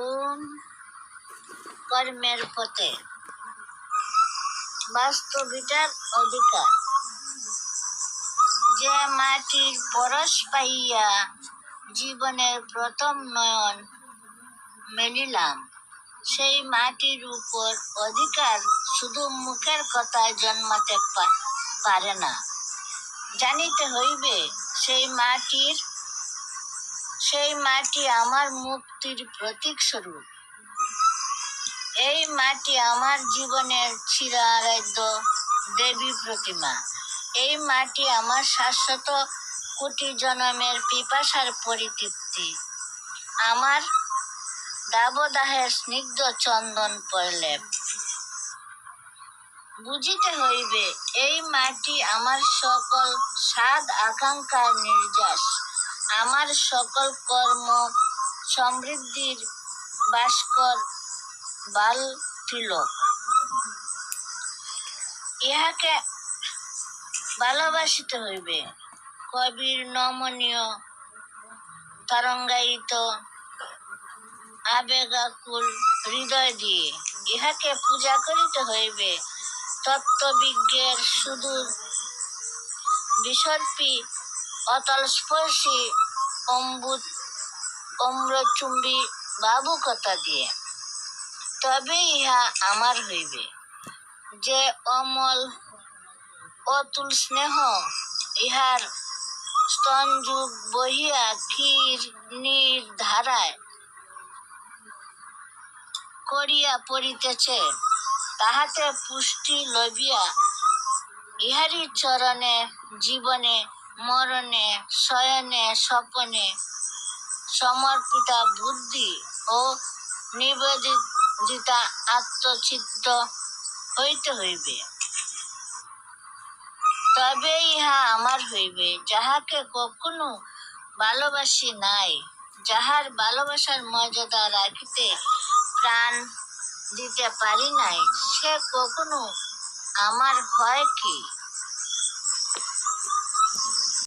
ওম কর্মের পথে। বাস্তবিটার অধিকার। যে মাটির পরশ পাইয়া জীবনের প্রথম নয়ন মেলিলাম, সেই মাটির উপর অধিকার শুধু মুখের কথা জন্মাতে পারে না। জানিতে হইবে, সেই মাটির সেই মাটি আমার মুক্তির প্রতীক স্বরূপ। এই মাটি আমার জীবনের চিরারাধ্য দেবী প্রতিমা। এই মাটি আমার শাশ্বত কোটি জনমের পিপাসার পরিতৃপ্তি। আমার দাবদাহের স্নিগ্ধ চন্দন প্রলেপ বুঝিতে হইবে, এই মাটি আমার সকল স্বাদ আকাঙ্ক্ষার নির্যাস। আমার সকল কর্ম সমৃদ্ধির ভাস্কর বাল তিলক। ইহাকে ভালোবাসিতে হইবে। কবির নমনীয়, তরঙ্গায়িত, আবেগাকুল হৃদয় দিয়ে ইহাকে পূজা করিতে হইবে। তত্ত্ববিজ্ঞের সুদূর বিসর্পী অতল স্পর্শী অম্বুত, অম্রচুম্বী বাবুকতা দিয়ে। তবে ইহা আমার হইবে। যে অমল, অতুল স্নেহ, ইহার স্তনযুগ বহিয়া ক্ষীর নীর ধারায় করিয়া পড়িতেছে, তাহাতে পুষ্টি লবিয়া ইহারি চরণে, জীবনে মরণে, শয়নে, স্বপনে সমর্পিতা বুদ্ধি ও নিবেদিতা আত্মচিত্ত হইতে হইবে। তবে ইহা আমার হইবে, যাহাকে কখনো ভালোবাসি নাই, যাহার ভালোবাসার মর্যাদা রাখিতে প্রাণ দিতে পারি নাই, সে কখনো আমার হয় কি?